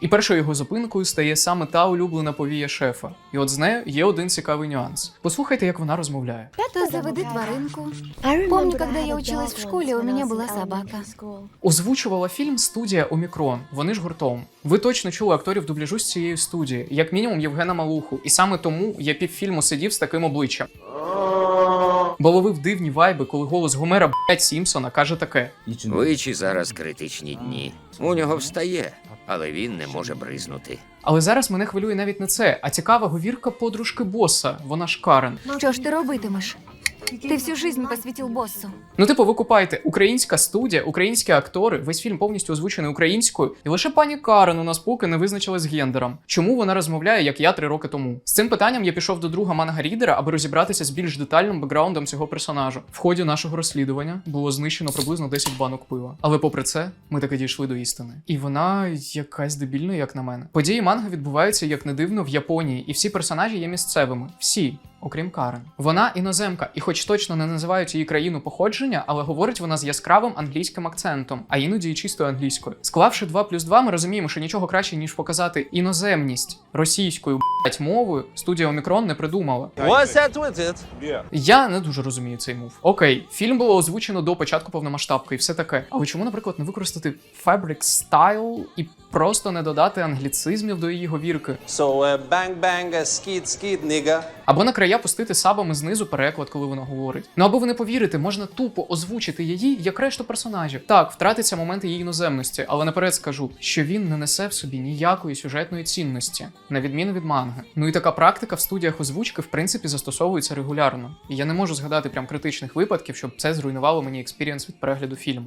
І першою його зупинкою стає саме та улюблена повія шефа. І от з нею є один цікавий нюанс. Послухайте, як вона розмовляє. То заведи тваринку. Помню, когда я училась в школе, у меня была собака. Озвучувала фільм студія Омікрон. Вони ж гуртом. Ви точно чули акторів дубляжу з цієї студії, як мінімум Євгена Малуху. І саме тому я півфільму сидів з таким обличчям. Бо ловив дивні вайби, коли голос Гомера блять Сімпсона каже таке: Вичі зараз критичні дні. У нього встає, але він не може бризнути. Але зараз мене хвилює навіть не це, а цікава говірка подружки боса. Вона ж Карен. Що ж ти робитимеш? Ти всю жизнь посвятил боссу. Ну, типу, ви купаєте українська студія, українські актори, весь фільм повністю озвучений українською, і лише пані Карен у нас поки не визначилась з гендером. Чому вона розмовляє, як я три роки тому? З цим питанням я пішов до друга манга рідера, аби розібратися з більш детальним бекграундом цього персонажа. В ході нашого розслідування було знищено приблизно 10 банок пива. Але попри це, ми таки дійшли до істини. І вона якась дебільна, як на мене. Події манги відбуваються, як не дивно, в Японії, і всі персонажі є місцевими. Всі. Окрім Карен, вона іноземка, і хоч точно не називають її країну походження, але говорить вона з яскравим англійським акцентом, а іноді і чистою англійською. Склавши 2 плюс 2, ми розуміємо, що нічого краще ніж показати іноземність російською блять мовою. Студія Омікрон не придумала. What's that with it? Я не дуже розумію цей мув. Окей, фільм було озвучено до початку повномасштабки і все таке. Але чому, наприклад, не використати Fabric Style і просто не додати англіцизмів до її говірки? So uh, bang bang, uh, skid skid, nigga. Або на края пустити сабами знизу переклад, коли вона говорить. Ну або ви не повірите, можна тупо озвучити її як решту персонажів. Так, втратиться момент її іноземності, але наперед скажу, що він не несе в собі ніякої сюжетної цінності, на відміну від манги. Ну і така практика в студіях озвучки в принципі застосовується регулярно. І я не можу згадати прям критичних випадків, щоб це зруйнувало мені експірієнс від перегляду фільму.